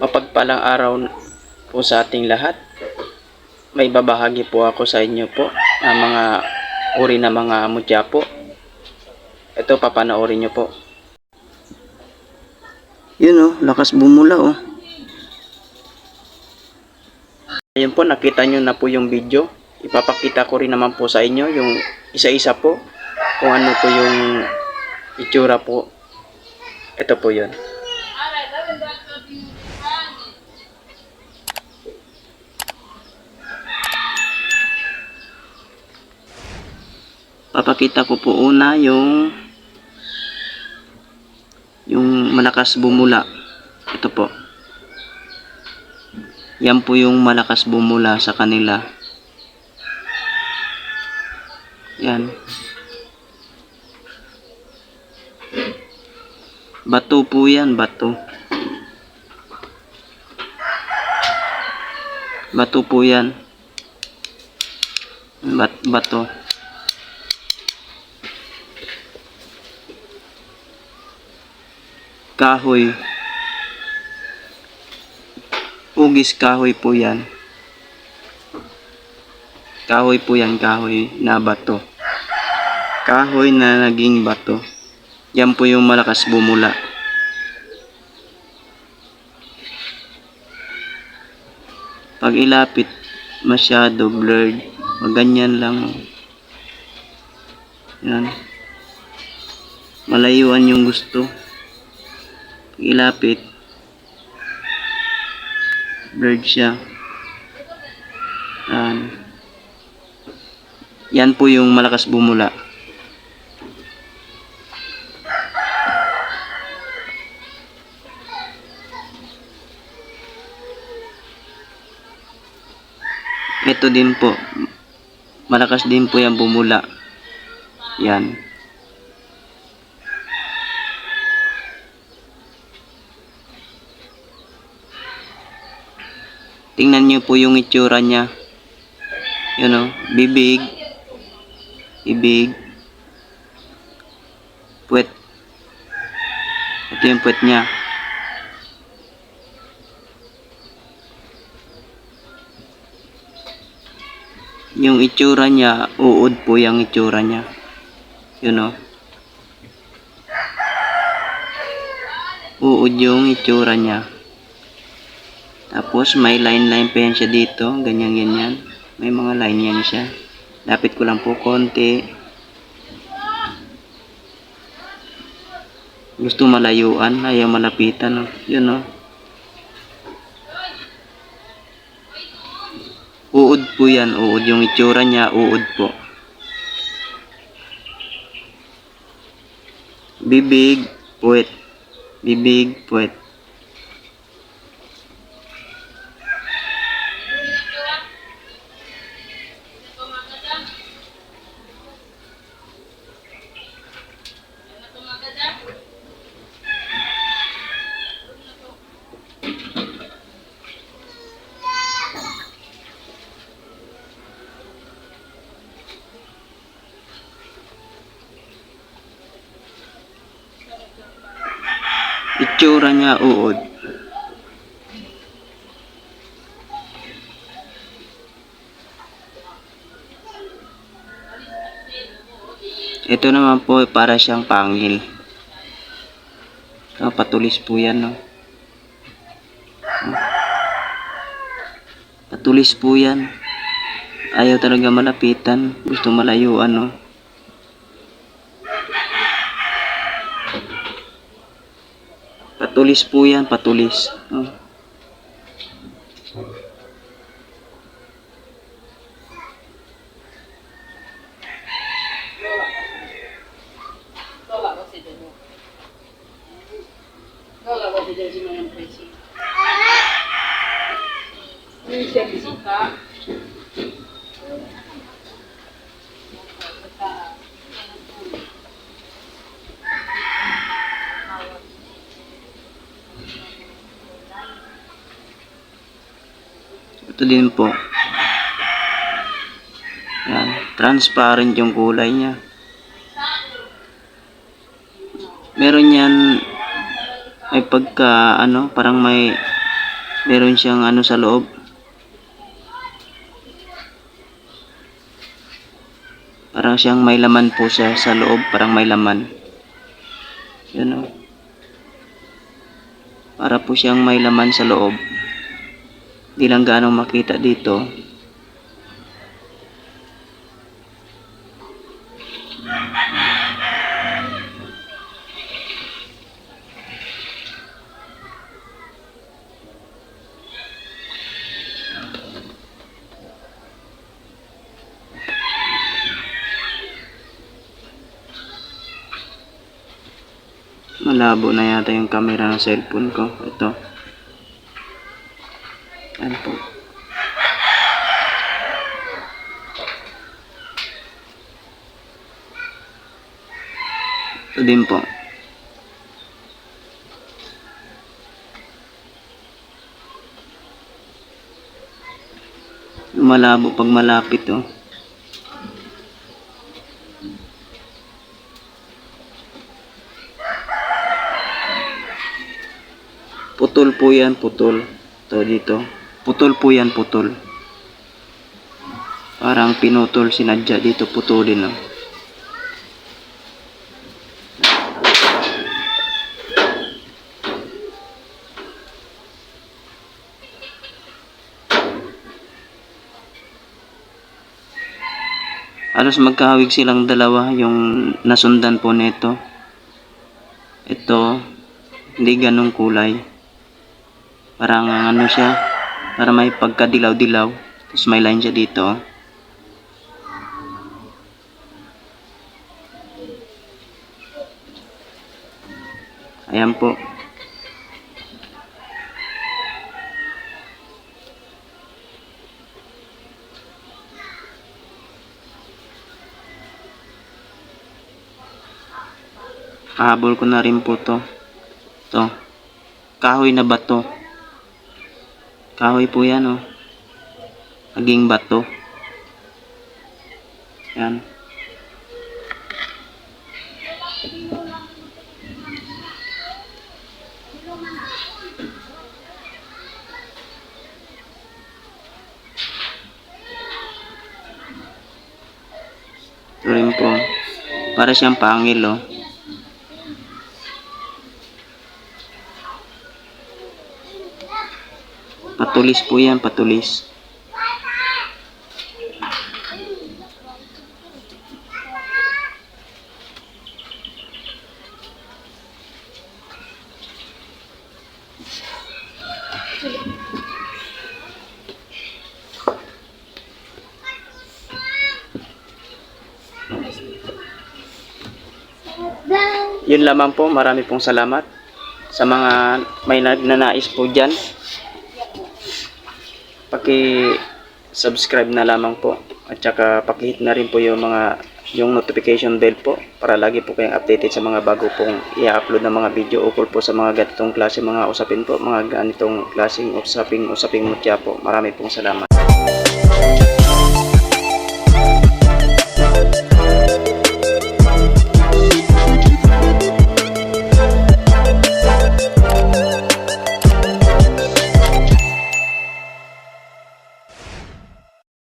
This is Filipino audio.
Mapagpalang araw po sa ating lahat. May babahagi po ako sa inyo po ng mga uri na mga mutya po. Ito papanoorin nyo po. Yun oh, lakas bumula oh. Ayun po, nakita nyo na po yung video. Ipapakita ko rin naman po sa inyo yung isa-isa po kung ano po yung itsura po. Ito po yun. Papakita ko po una yung yung malakas bumula. Ito po. Yan po yung malakas bumula sa kanila. Yan. Bato po yan, bato. Bato po yan. Bat bato. Kahoy. Ugis kahoy po yan. Kahoy po yan, kahoy na bato. Kahoy na naging bato. Yan po yung malakas bumula. Pag ilapit, masyado blurred. Maganyan lang. Yan. Malayuan yung gusto. Ilapit, blurred siya. Yan. Yan po yung malakas bumula. Ito din po. Malakas din po yung bumula. Yan. Tingnan niyo po yung itsura niya. Yun o, bibig. Bibig. Puwet. Ito yung puwet niya. Yung itsura niya, uod po yung itsura niya. Yun o. Uod yung itsura niya. Tapos may line-line pa siya dito. Ganyan-ganyan. May mga line yan siya. Lapit ko lang po konti. Gusto malayuan, ayaw malapitan. No? Yun o. Uod po yan, uod. Yung itsura niya, uod po. Bibig, puwet. Bibig, puwet. Itsura niya, uod. Ito naman po para siyang pangil. Ah, patulis po yan, no? Patulis po yan. Ayaw talaga malapitan. Gusto malayuan, no? Patulis po yan, patulis. Oh. Lola ko Ito din po. Yan. Transparent yung kulay niya. Meron yan may pagka ano, parang may Meron siyang ano sa loob. Parang siyang may laman po siya sa loob, parang may laman. Yan o. Para po siyang may laman sa loob. Hindi lang gaano makita dito. Malabo na yata yung camera ng cellphone ko. Ito. Ayan po. Ito din po. Malabo pag malapit oh. Putol po yan, putol. Ito dito. Putol po yan, putol. Parang pinutol sinadya dito, putulin lang. Alos magkahawig silang dalawa yung nasundan po nito. Ito, hindi ganong kulay. Parang ano siya, para may pagkadilaw-dilaw. Tapos may line siya dito. Ayan po. Pahabol ko na rin po to. To. Kahoy na bato. Kahoy po yan, oh. Naging bato. Yan. Ito rin po. Para siyang pangil, oh. Patulis po yan, patulis. Yun lamang po, marami pong salamat sa mga may nagnanais po dyan paki-subscribe na lamang po. At saka paki-hit na rin po yung mga yung notification bell po para lagi po kayong updated sa mga bago pong i-upload na mga video ukol po sa mga ganitong klase mga usapin po mga ganitong klaseng usaping usaping mutya po. Marami pong salamat.